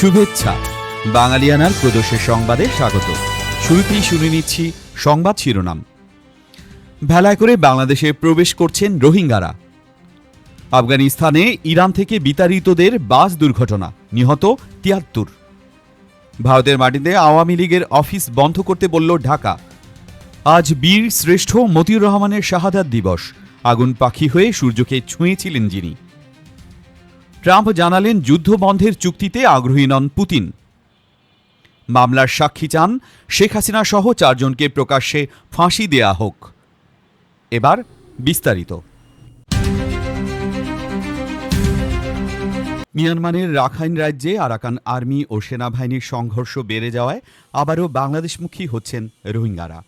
শুভেচ্ছা। বাঙালিয়ানার প্রদোষের সংবাদে স্বাগত। শুরুতেই শুনে নিচ্ছি সংবাদ শিরোনাম। ভেলায় করে বাংলাদেশে প্রবেশ করছেন রোহিঙ্গারা। আফগানিস্তানে ইরান থেকে বিতাড়িতদের বাস দুর্ঘটনা, নিহত তিয়াত্তর। ভারতের মাটিতে আওয়ামী লীগের অফিস বন্ধ করতে বলল ঢাকা। আজ বীর শ্রেষ্ঠ মতিউর রহমানের শাহাদাত দিবস। আগুন পাখি হয়ে সূর্যকে ছুঁয়েছিলেন যিনি। ট্রাম্প জানালেন যুদ্ধ বন্ধের চুক্তিতে আগ্রহী নন পুতিন। মামলার সাক্ষী চান শেখ হাসিনা সহ চারজনকে প্রকাশ্যে ফাঁসি দেয়া হোক। এবার বিস্তারিত। মিয়ানমারের রাখাইন রাজ্যে আরাকান আর্মি ও সেনাবাহিনীর সংঘর্ষ বেড়ে যাওয়ায় আবারও বাংলাদেশমুখী হচ্ছেন রোহিঙ্গারা।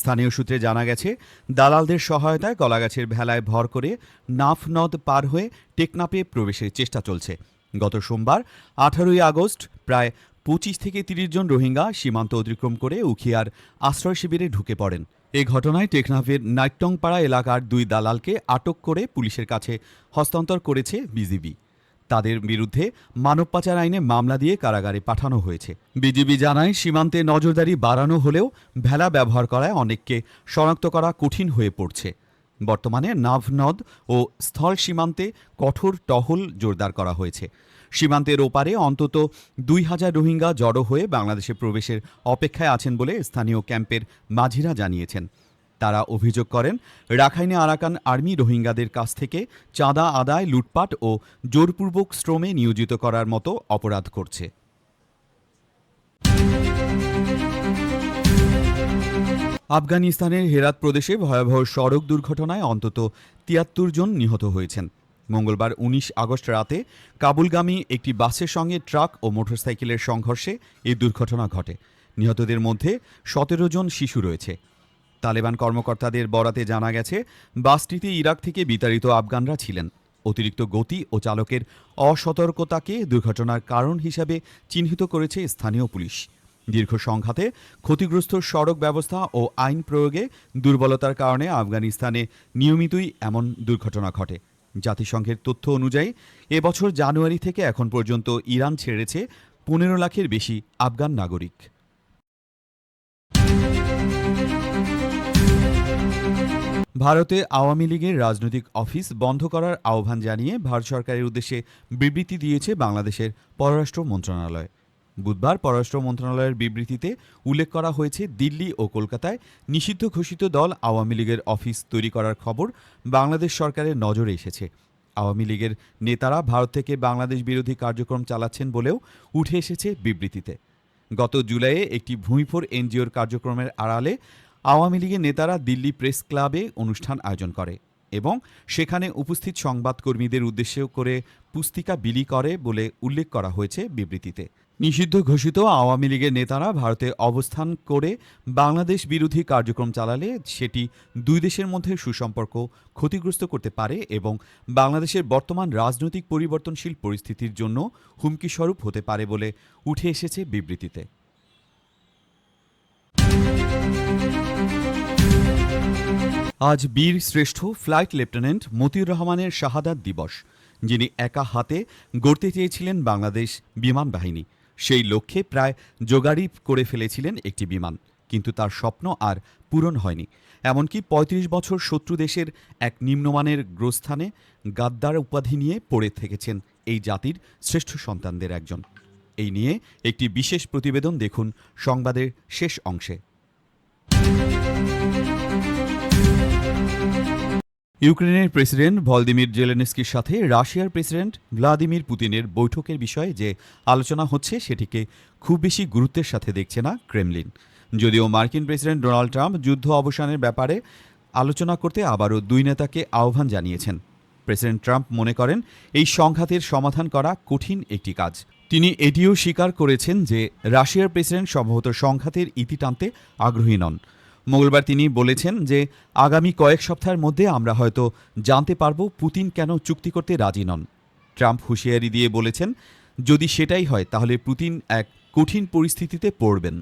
স্থানীয় সূত্রে জানা গেছে, দালালদের সহায়তায় কলাগাছের ভেলায় ভর করে নাফ নদ পার হয়ে টেকনাপে প্রবেশের চেষ্টা চলছে। গত সোমবার, আঠারোই আগস্ট, প্রায় পঁচিশ থেকে তিরিশ জন রোহিঙ্গা সীমান্ত অতিক্রম করে উখিয়ার আশ্রয় শিবিরে ঢুকে পড়েন। এ ঘটনায় টেকনাফের নাইটংপাড়া এলাকার দুই দালালকে আটক করে পুলিশের কাছে হস্তান্তর করেছে বিজিবি। তাদের বিরুদ্ধে মানব পাচার আইনে মামলা দিয়ে কারাগারে পাঠানো হয়েছে। বিজিবি জানায়, সীমান্তে নজরদারি বাড়ানো হলেও ভেলা ব্যবহার করায় অনেককে শনাক্ত করা কঠিন হয়ে পড়ছে। বর্তমানে নাভনদ ও স্থল সীমান্তে কঠোর টহল জোরদার করা হয়েছে। সীমান্তের ওপারে অন্তত দুই হাজার রোহিঙ্গা জড়ো হয়ে বাংলাদেশে প্রবেশের অপেক্ষায় আছেন বলে স্থানীয় ক্যাম্পের মাঝিরা জানিয়েছেন। তারা অভিযোগ করেন, রাখাইনে আরাকান আর্মি রোহিঙ্গাদের কাছ থেকে চাঁদা আদায়, লুটপাট ও জোরপূর্বক শ্রমে নিয়োজিত করার মতো অপরাধ করছে। আফগানিস্তানের হেরাত প্রদেশে ভয়াবহ সড়ক দুর্ঘটনায় অন্তত তিয়াত্তর জন নিহত হয়েছেন। মঙ্গলবার ১৯ আগস্ট রাতে কাবুলগামী একটি বাসের সঙ্গে ট্রাক ও মোটরসাইকেলের সংঘর্ষে এই দুর্ঘটনা ঘটে। নিহতদের মধ্যে সতেরো জন শিশু রয়েছে। তালেবান কর্মকর্তাদের বরাতে জানা গেছে, বাসটিতে ইরাক থেকে বিতাড়িত আফগানরা ছিলেন। অতিরিক্ত গতি ও চালকের অসতর্কতাকে দুর্ঘটনার কারণ হিসাবে চিহ্নিত করেছে স্থানীয় পুলিশ। দীর্ঘ সংঘাতে ক্ষতিগ্রস্ত সড়ক ব্যবস্থা ও আইন প্রয়োগে দুর্বলতার কারণে আফগানিস্তানে নিয়মিতই এমন দুর্ঘটনা ঘটে। জাতিসংঘের তথ্য অনুযায়ী, এবছর জানুয়ারি থেকে এখন পর্যন্ত ইরান ছেড়েছে পনেরো লাখের বেশি আফগান নাগরিক। ভারতে আওয়ামী লীগের রাজনৈতিক অফিস বন্ধ করার আহ্বান জানিয়ে ভারত সরকারের উদ্দেশ্যে বিবৃতি দিয়েছে বাংলাদেশের পররাষ্ট্র মন্ত্রণালয়। বুধবার পররাষ্ট্র মন্ত্রণালয়ের বিবৃতিতে উল্লেখ করা হয়েছে, দিল্লি ও কলকাতায় নিষিদ্ধ ঘোষিত দল আওয়ামী লীগের অফিস তৈরি করার খবর বাংলাদেশ সরকারের নজরে এসেছে। আওয়ামী লীগের নেতারা ভারত থেকে বাংলাদেশ বিরোধী কার্যক্রম চালাচ্ছেন বলেও উঠে এসেছে বিবৃতিতে। গত জুলাইয়ে একটি ভূমিফোর এনজিওর কার্যক্রমের আড়ালে আওয়ামী লীগের নেতারা দিল্লি প্রেস ক্লাবে অনুষ্ঠান আয়োজন করে এবং সেখানে উপস্থিত সংবাদকর্মীদের উদ্দেশ্য করে পুস্তিকা বিলি করে বলে উল্লেখ করা হয়েছে বিবৃতিতে। নিষিদ্ধ ঘোষিত আওয়ামী লীগের নেতারা ভারতে অবস্থান করে বাংলাদেশ বিরোধী কার্যক্রম চালালে সেটি দুই দেশের মধ্যে সুসম্পর্ক ক্ষতিগ্রস্ত করতে পারে এবং বাংলাদেশের বর্তমান রাজনৈতিক পরিবর্তনশীল পরিস্থিতির জন্য হুমকিস্বরূপ হতে পারে বলে উঠে এসেছে বিবৃতিতে। আজ বীর শ্রেষ্ঠ ফ্লাইট লেফটেন্যান্ট মতিউর রহমানের শাহাদাত দিবস, যিনি একা হাতে গড়তে চেয়েছিলেন বাংলাদেশ বিমান বাহিনী। সেই লক্ষ্যে প্রায় জোগাড়ি করে ফেলেছিলেন একটি বিমান, কিন্তু তার স্বপ্ন আর পূরণ হয়নি। এমনকি ৩৫ বছর শত্রু দেশের এক নিম্নমানের গ্রস্থানে গাদ্দার উপাধি নিয়ে পড়ে থেকেছেন এই জাতির শ্রেষ্ঠ সন্তানদের একজন। এই নিয়ে একটি বিশেষ প্রতিবেদন দেখুন সংবাদের শেষ অংশে। ইউক্রেনের প্রেসিডেন্ট ভলদিমির জেলেনস্কির সাথে রাশিয়ার প্রেসিডেন্ট ভ্লাদিমির পুতিনের বৈঠকের বিষয়ে যে আলোচনা হচ্ছে, সেটিকে খুব বেশি গুরুত্বের সাথে দেখছে না ক্রেমলিন। যদিও মার্কিন প্রেসিডেন্ট ডোনাল্ড ট্রাম্প যুদ্ধ অবসানের ব্যাপারে আলোচনা করতে আবারও দুই নেতাকে আহ্বান জানিয়েছেন। প্রেসিডেন্ট ট্রাম্প মনে করেন, এই সংঘাতের সমাধান করা কঠিন একটি কাজ। তিনি এটিও স্বীকার করেছেন যে রাশিয়ার প্রেসিডেন্ট সম্ভবত সংঘাতের ইতি টানতে আগ্রহী নন। মঙ্গলবার তিনি বলেছেন যে, আগামী কয়েক সপ্তাহের মধ্যে আমরা হয়তো জানতে পারব পুতিন কেন চুক্তি করতে রাজি নন। ট্রাম্প হুঁশিয়ারি দিয়ে বলেছেন, যদি সেটাই হয়, তাহলে পুতিন এক কঠিন পরিস্থিতিতে পড়বেন।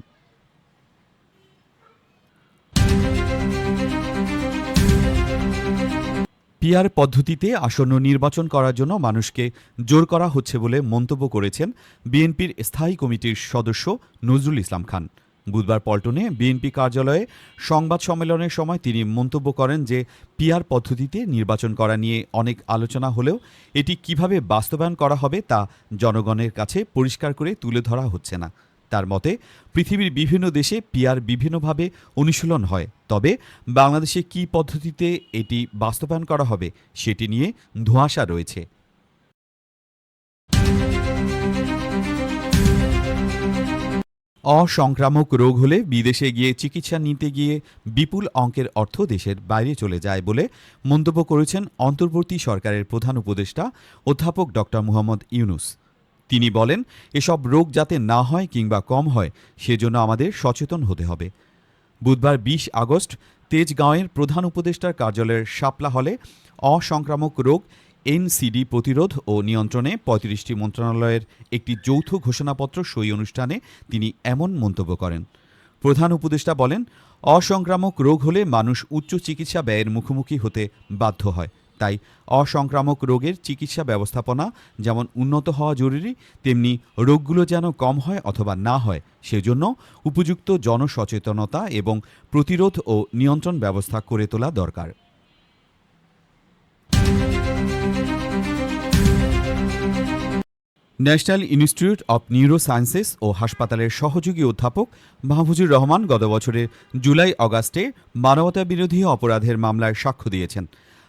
পিয়ার পদ্ধতিতে আসন্ন নির্বাচন করার জন্য মানুষকে জোর করা হচ্ছে বলে মন্তব্য করেছেন বিএনপির স্থায়ী কমিটির সদস্য নজরুল ইসলাম খান। বুধবার পল্টনে বিএনপি কার্যালয়ে সংবাদ সম্মেলনের সময় তিনি মন্তব্য করেন যে পিআর পদ্ধতিতে নির্বাচন করা নিয়ে অনেক আলোচনা হলেও এটি কীভাবে বাস্তবায়ন করা হবে তা জনগণের কাছে পরিষ্কার করে তুলে ধরা হচ্ছে না। তার মতে, পৃথিবীর বিভিন্ন দেশে পিআর বিভিন্নভাবে অনুশীলন হয়, তবে বাংলাদেশে কী পদ্ধতিতে এটি বাস্তবায়ন করা হবে সেটি নিয়ে ধোঁয়াশা রয়েছে। অসংক্রামক রোগ হলে বিদেশে গিয়ে চিকিৎসা নিতে গিয়ে বিপুল অঙ্কের অর্থ দেশের বাইরে চলে যায় বলে মন্তব্য করেছেন অন্তর্বর্তী সরকারের প্রধান উপদেষ্টা অধ্যাপক ড. মুহম্মদ ইউনুস। তিনি বলেন, এসব রোগ যাতে না হয় কিংবা কম হয়, সেজন্য আমাদের সচেতন হতে হবে। বুধবার বিশ আগস্ট তেজগাঁওয়ের প্রধান উপদেষ্টার কার্যালয়ের শাপলা হলে অসংক্রামক রোগ এনসিডি প্রতিরোধ ও নিয়ন্ত্রণে পঁয়ত্রিশটি মন্ত্রণালয়ের একটি যৌথ ঘোষণাপত্র সই অনুষ্ঠানে তিনি এমন মন্তব্য করেন। প্রধান উপদেষ্টা বলেন, অসংক্রামক রোগ হলে মানুষ উচ্চ চিকিৎসা ব্যয়ের মুখোমুখি হতে বাধ্য হয়। তাই অসংক্রামক রোগের চিকিৎসা ব্যবস্থাপনা যেমন উন্নত হওয়া জরুরি, তেমনি রোগগুলো যেন কম হয় অথবা না হয়, সেজন্য উপযুক্ত জনসচেতনতা এবং প্রতিরোধ ও নিয়ন্ত্রণ ব্যবস্থা করে তোলা দরকার। National Institute of neurosciences ও হাসপাতালের সহযোগী অধ্যাপক মাহফুজুর রহমান গত বছরের জুলাই অগাস্টে মানবতা বিরোধী অপরাধের মামলায় সাক্ষ্য দিয়েছেন।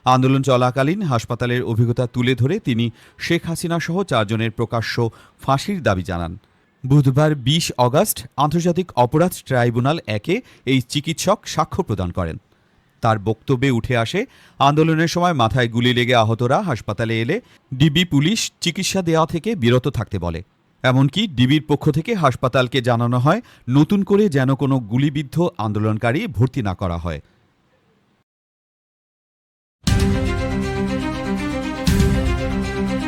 আন্দোলন চলাকালীন হাসপাতালের অভিজ্ঞতা তুলে ধরে তিনি শেখ হাসিনা সহ চারজনের প্রকাশ্য ফাঁসির দাবি জানান। বুধবার বিশ অগাস্ট আন্তর্জাতিক অপরাধ ট্রাইব্যুনাল একে এই চিকিৎসক সাক্ষ্য প্রদান করেন। তার বক্তব্যে উঠে আসে, আন্দোলনের সময় মাথায় গুলি লেগে আহতরা হাসপাতালে এলে ডিবি পুলিশ চিকিৎসা দেওয়া থেকে বিরত থাকতে বলে। এমনকি ডিবির পক্ষ থেকে হাসপাতালকে জানানো হয়, নতুন করে যেন কোনো গুলিবিদ্ধ আন্দোলনকারী ভর্তি না করা হয়।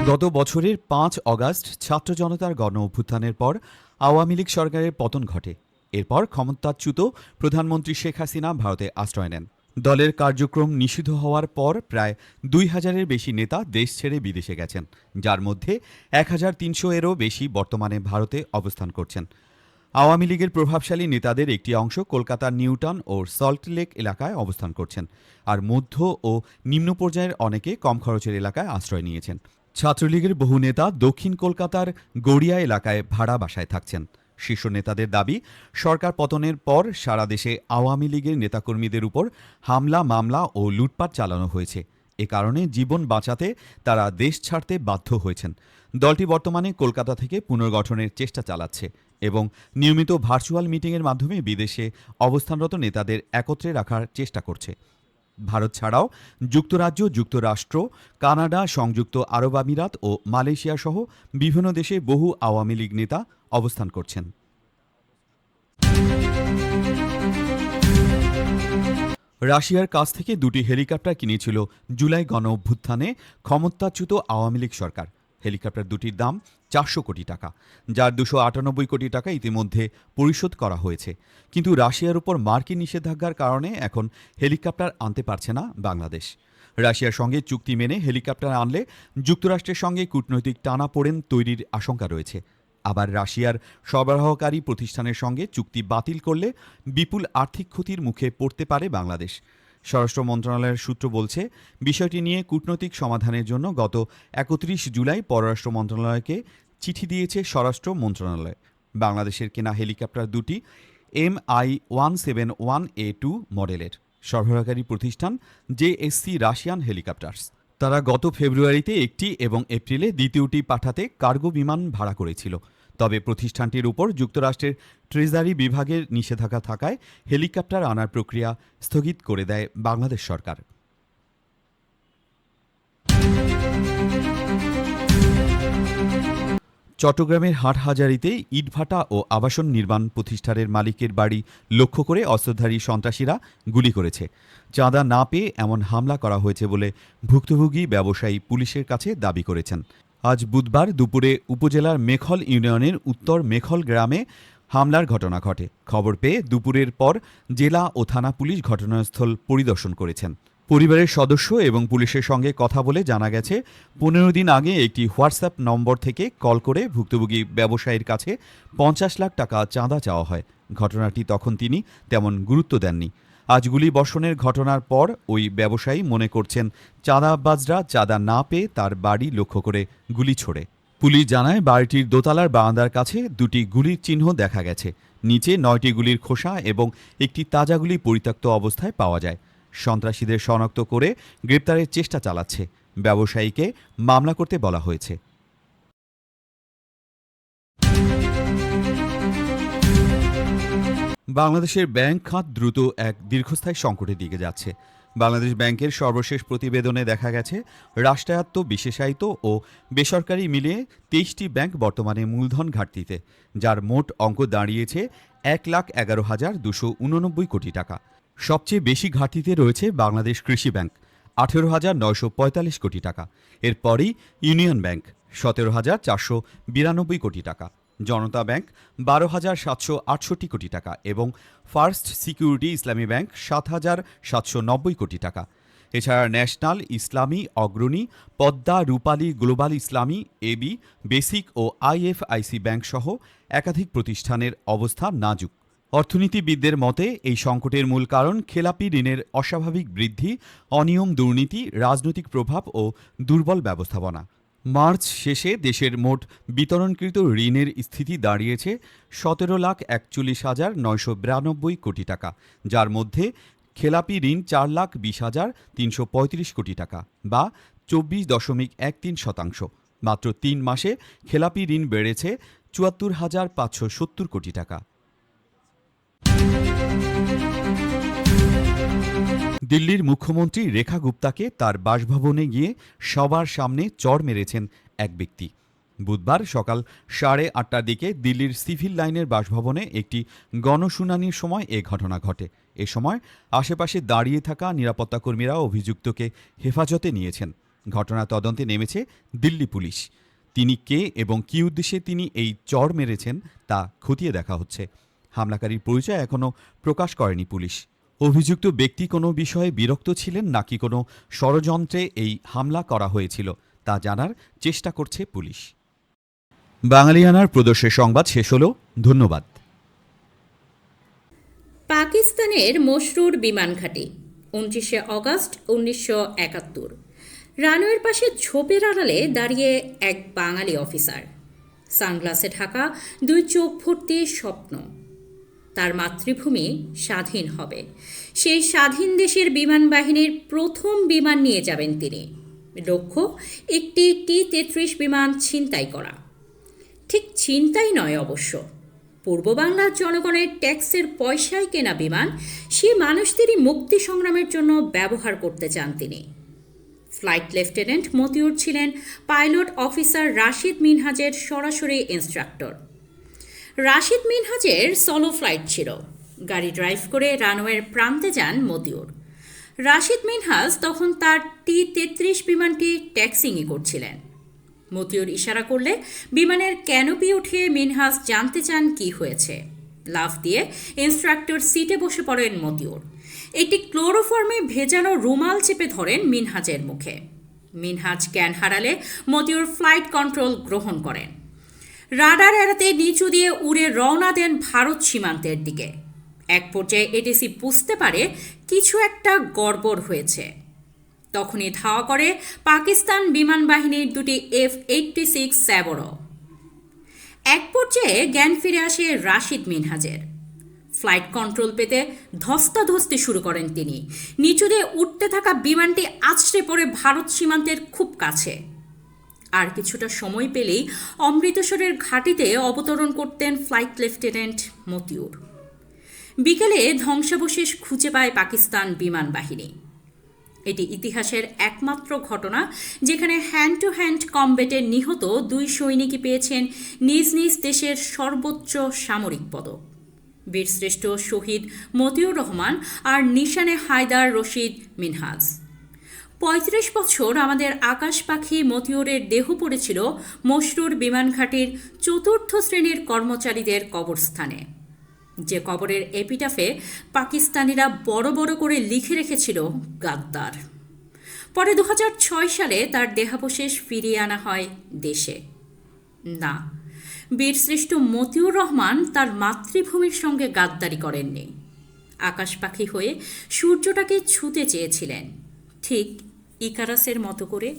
গত বছরের পাঁচ অগাস্ট ছাত্র জনতার গণ অভ্যুত্থানের পর আওয়ামী লীগ সরকারের পতন ঘটে। এরপর ক্ষমতাচ্যুত প্রধানমন্ত্রী শেখ হাসিনা ভারতে আশ্রয় নেন। দলের কার্যক্রম নিষিদ্ধ হওয়ার পর প্রায় দুই হাজারের বেশি নেতা দেশ ছেড়ে বিদেশে গেছেন, যার মধ্যে এক হাজার তিনশো এরও বেশি বর্তমানে ভারতে অবস্থান করছেন। আওয়ামী লীগের প্রভাবশালী নেতাদের একটি অংশ কলকাতার নিউটাউন ও সল্টলেক এলাকায় অবস্থান করছেন আর মধ্য ও নিম্ন পর্যায়ের অনেকে কম খরচের এলাকায় আশ্রয় নিয়েছেন। ছাত্রলীগের বহু নেতা দক্ষিণ কলকাতার গড়িয়া এলাকায় ভাড়া বাসায় থাকছেন। শীর্ষ নেতাদের দাবি, সরকার পতনের পর সারা দেশে আওয়ামী লীগের নেতাকর্মীদের উপর হামলা, মামলা ও লুটপাট চালানো হয়েছে। এ কারণে জীবন বাঁচাতে তারা দেশ ছাড়তে বাধ্য হয়েছেন। দলটি বর্তমানে কলকাতা থেকে পুনর্গঠনের চেষ্টা চালাচ্ছে এবং নিয়মিত ভার্চুয়াল মিটিংয়ের মাধ্যমে বিদেশে অবস্থানরত নেতাদের একত্রে রাখার চেষ্টা করছে। ভারত ছাড়াও যুক্তরাজ্য, যুক্তরাষ্ট্র, কানাডা, সংযুক্ত আরব আমিরাত ও মালয়েশিয়া সহ বিভিন্ন দেশে বহু আওয়ামী লীগ নেতা অবস্থান করছেন। রাশিয়ার কাছ থেকে দুটি হেলিকপ্টার কিনেছিল জুলাই গণ অভ্যুত্থানে ক্ষমতাচ্যুত আওয়ামী লীগ সরকার। হেলিকপ্টার দুটির দাম চারশো কোটি টাকা, যার দুশো আটানব্বই কোটি টাকা ইতিমধ্যে পরিশোধ করা হয়েছে। কিন্তু রাশিয়ার উপর মার্কিন নিষেধাজ্ঞার কারণে এখন হেলিকপ্টার আনতে পারছে না বাংলাদেশ। রাশিয়ার সঙ্গে চুক্তি মেনে হেলিকপ্টার আনলে যুক্তরাষ্ট্রের সঙ্গে কূটনৈতিক টানাপোড়েন তৈরির আশঙ্কা রয়েছে। আবার রাশিয়ার সরবরাহকারী প্রতিষ্ঠানের সঙ্গে চুক্তি বাতিল করলে বিপুল আর্থিক ক্ষতির মুখে পড়তে পারে বাংলাদেশ। স্বরাষ্ট্র মন্ত্রণালয়ের সূত্র বলছে, বিষয়টি নিয়ে কূটনৈতিক সমাধানের জন্য গত একত্রিশ জুলাই পররাষ্ট্র মন্ত্রণালয়কে চিঠি দিয়েছে স্বরাষ্ট্র মন্ত্রণালয়। বাংলাদেশের কেনা হেলিকপ্টার দুটি M I one seven one A two মডেলের। সরবরাহকারী প্রতিষ্ঠান জেএসসি রাশিয়ান হেলিকপ্টার্স। তারা গত ফেব্রুয়ারিতে একটি এবং এপ্রিলে দ্বিতীয়টি পাঠাতে কার্গো বিমান ভাড়া করেছিল। তবে প্রতিষ্ঠানটির উপর যুক্তরাষ্ট্রের ট্রেজারি বিভাগের নিষেধাজ্ঞা থাকায় হেলিকপ্টার আনার প্রক্রিয়া স্থগিত করে দেয় বাংলাদেশ সরকার। চট্টগ্রামের হাটহাজারিতে ইটভাটা ও আবাসন নির্মাণ প্রতিষ্ঠানের মালিকের বাড়ি লক্ষ্য করে অস্ত্রধারী সন্ত্রাসীরা গুলি করেছে। চাঁদা না পেয়ে এমন হামলা করা হয়েছে বলে ভুক্তভোগী ব্যবসায়ী পুলিশের কাছে দাবি করেছেন। আজ বুধবার দুপুরে উপজেলার মেখল ইউনিয়নের উত্তর মেখল গ্রামে হামলার ঘটনা ঘটে। খবর পেয়ে দুপুরের পর জেলা ও থানা পুলিশ ঘটনাস্থল পরিদর্শন করেছেন। পরিবারের সদস্য এবং পুলিশের সঙ্গে কথা বলে জানা গেছে, পনেরো দিন আগে একটি হোয়াটসঅ্যাপ নম্বর থেকে কল করে ভুক্তভোগী ব্যবসায়ীর কাছে পঞ্চাশ লাখ টাকা চাঁদা চাওয়া হয়। ঘটনাটি তখন তিনি তেমন গুরুত্ব দেননি। আজ গুলি বর্ষণের ঘটনার পর ওই ব্যবসায়ী মনে করছেন চাঁদাবাজরা চাঁদা না পেয়ে তার বাড়ি লক্ষ্য করে গুলি ছোড়ে। পুলিশ জানায় বাড়িটির দোতলার বারান্দার কাছে দুটি গুলির চিহ্ন দেখা গেছে। নিচে নয়টি গুলির খোসা এবং একটি তাজা গুলি পরিত্যক্ত অবস্থায় পাওয়া যায়। সন্ত্রাসীদের শনাক্ত করে গ্রেপ্তারের চেষ্টা চালাচ্ছে। ব্যবসায়ীকে মামলা করতে বলা হয়েছে। বাংলাদেশের ব্যাংক খাত দ্রুত এক দীর্ঘস্থায়ী সংকটের দিকে যাচ্ছে। বাংলাদেশ ব্যাংকের সর্বশেষ প্রতিবেদনে দেখা গেছে, রাষ্ট্রায়ত্ত, বিশেষায়িত ও বেসরকারি মিলিয়ে তেইশটি ব্যাংক বর্তমানে মূলধন ঘাটতিতে, যার মোট অঙ্ক দাঁড়িয়েছে এক লাখ এগারো হাজার দুশো উননব্বই কোটি টাকা। সবচেয়ে বেশি ঘাটতিতে রয়েছে বাংলাদেশ কৃষি ব্যাংক, আঠেরো হাজার নয়শো পঁয়তাল্লিশ কোটি টাকা। এরপরই ইউনিয়ন ব্যাংক, সতেরো হাজার চারশো বিরানব্বই কোটি টাকা। জনতা ব্যাংক বারো হাজার সাতশো আটষট্টি কোটি টাকা এবং ফার্স্ট সিকিউরিটি ইসলামী ব্যাংক সাত হাজার সাতশো নব্বই কোটি টাকা। এছাড়া National Islami, Agrani, Padma, Rupali, Global Islami AB Basic ও আইএফআইসি ব্যাংক সহ একাধিক প্রতিষ্ঠানের অবস্থা নাজুক। অর্থনীতিবিদদের মতে, এই সংকটের মূল কারণ খেলাপি ঋণের অস্বাভাবিক বৃদ্ধি, অনিয়ম দুর্নীতি, রাজনৈতিক প্রভাব ও দুর্বল ব্যবস্থাপনা। মার্চ শেষে দেশের মোট বিতরণকৃত ঋণের স্থিতি দাঁড়িয়েছে সতেরো লাখ একচল্লিশ হাজার নয়শো বিরানব্বই কোটি টাকা, যার মধ্যে খেলাপি ঋণ চার লাখ বিশ হাজার তিনশো পঁয়ত্রিশ কোটি টাকা বা চব্বিশ দশমিক এক তিন শতাংশ। মাত্র তিন মাসে খেলাপি ঋণ বেড়েছে চুয়াত্তর হাজার পাঁচশো সত্তর কোটি টাকা। দিল্লির মুখ্যমন্ত্রী রেখা গুপ্তাকে তার বাসভবনে গিয়ে সবার সামনে চড় মেরেছেন এক ব্যক্তি। বুধবার সকাল সাড়ে আটটার দিকে দিল্লির সিভিল লাইনের বাসভবনে একটি গণশুনানির সময় এ ঘটনা ঘটে। এ সময় আশেপাশে দাঁড়িয়ে থাকা নিরাপত্তাকর্মীরা অভিযুক্তকে হেফাজতে নিয়েছেন। ঘটনা তদন্তে নেমেছে দিল্লি পুলিশ। তিনি কে এবং কী উদ্দেশ্যে তিনি এই চড় মেরেছেন তা খতিয়ে দেখা হচ্ছে। হামলাকারীর পরিচয় এখনও প্রকাশ করেনি পুলিশ। অভিযুক্ত ব্যক্তি কোনো বিষয়ে বিরক্ত ছিলেন নাকি কোনো ষড়যন্ত্রে এই হামলা করা হয়েছিল, তা জানার চেষ্টা করছে পুলিশ। বাঙালিয়ানার প্রদর্শের সংবাদ শেষ হল, ধন্যবাদ। পাকিস্তানের মশরুর বিমান ঘাঁটি, উনত্রিশে অগস্ট উনিশশো একাত্তর। রানওয়ের পাশে ঝোপের আড়ালে দাঁড়িয়ে এক বাঙালি অফিসার। সানগ্লাসে ঢাকা দুই চোখ ভর্তি স্বপ্ন। তার মাতৃভূমি স্বাধীন হবে। সেই স্বাধীন দেশের বিমান বাহিনীর প্রথম বিমান নিয়ে যাবেন তিনি। লক্ষ্য, একটি টি তেত্রিশ বিমান ছিনতাই করা। ঠিক চিন্তাই নয় অবশ্য। পূর্ব বাংলার জনগণের ট্যাক্সের পয়সায় কেনা বিমান, সে মানুষদেরই মুক্তি সংগ্রামের জন্য ব্যবহার করতে চান তিনি। ফ্লাইট লেফটেন্যান্ট মতিউর ছিলেন পাইলট অফিসার রাশিদ মিনহাজের সরাসরি ইনস্ট্রাক্টর। রাশিদ মিনহাজের সলো ফ্লাইট ছিল। গাড়ি ড্রাইভ করে রানওয়ের প্রান্তে যান মতিউর। রাশিদ মিনহাজ তখন তার টি তেত্রিশ বিমানটি ট্যাক্সিংই করছিলেন। মতিউর ইশারা করলে বিমানের ক্যানোপি উঠে মিনহাজ জানতে চান কি হয়েছে। লাফ দিয়ে ইনস্ট্রাক্টর সিটে বসে পড়েন মতিউর। একটি ক্লোরোফর্মে ভেজানো রুমাল চেপে ধরেন মিনহাজের মুখে। মিনহাজ জ্ঞান হারালে মতিউর ফ্লাইট কন্ট্রোল গ্রহণ করেন। রাডার এড়াতে নিচু দিয়ে উড়ে রওনা দেন ভারত সীমান্তের দিকে। এক পর্যায়ে এটিসি বুঝতে পারে কিছু একটা গড়বড় হয়েছে। তখনই ধাওয়া করে পাকিস্তান বিমান বাহিনীর দুটি এফ এইটটি সিক্স স্যাবরো। এক পর্যায়ে জ্ঞান ফিরে আসে রাশিদ মিনহাজের। ফ্লাইট কন্ট্রোল পেতে ধস্তাধস্তি শুরু করেন তিনি। নিচু দিয়ে উঠতে থাকা বিমানটি আছড়ে পড়ে ভারত সীমান্তের খুব কাছে। আর কিছুটা সময় পেলেই অমৃতসরের ঘাটিতে অবতরণ করতেন ফ্লাইট লেফটেন্যান্ট মতিউর। বিকেলে ধ্বংসাবশেষ খুঁজে পায় পাকিস্তান বিমান বাহিনী। এটি ইতিহাসের একমাত্র ঘটনা, যেখানে হ্যান্ড টু হ্যান্ড কমবেটে নিহত দুই সৈনিকই পেয়েছেন নিজ নিজ দেশের সর্বোচ্চ সামরিক পদক। বীরশ্রেষ্ঠ শহীদ মতিউর রহমান আর নিশানে হায়দার রশিদ মিনহাজ। পঁয়ত্রিশ বছর আমাদের আকাশ পাখি মতিউরের দেহ পড়েছিল মশরুর বিমান ঘাটির চতুর্থ শ্রেণির কর্মচারীদের কবরস্থানে। যে কবরের এপিটাফে পাকিস্তানিরা বড় বড় করে লিখে রেখেছিল গাদ্দার। পরে দু হাজার ছয় সালে তার দেহাবশেষ ফিরিয়ে আনা হয় দেশে। না, বীরশ্রেষ্ঠ মতিউর রহমান তার মাতৃভূমির সঙ্গে গাদ্দারি করেননি। আকাশ পাখি হয়ে সূর্যটাকে ছুতে চেয়েছিলেন। ঠিক ইকারাসের মতো করে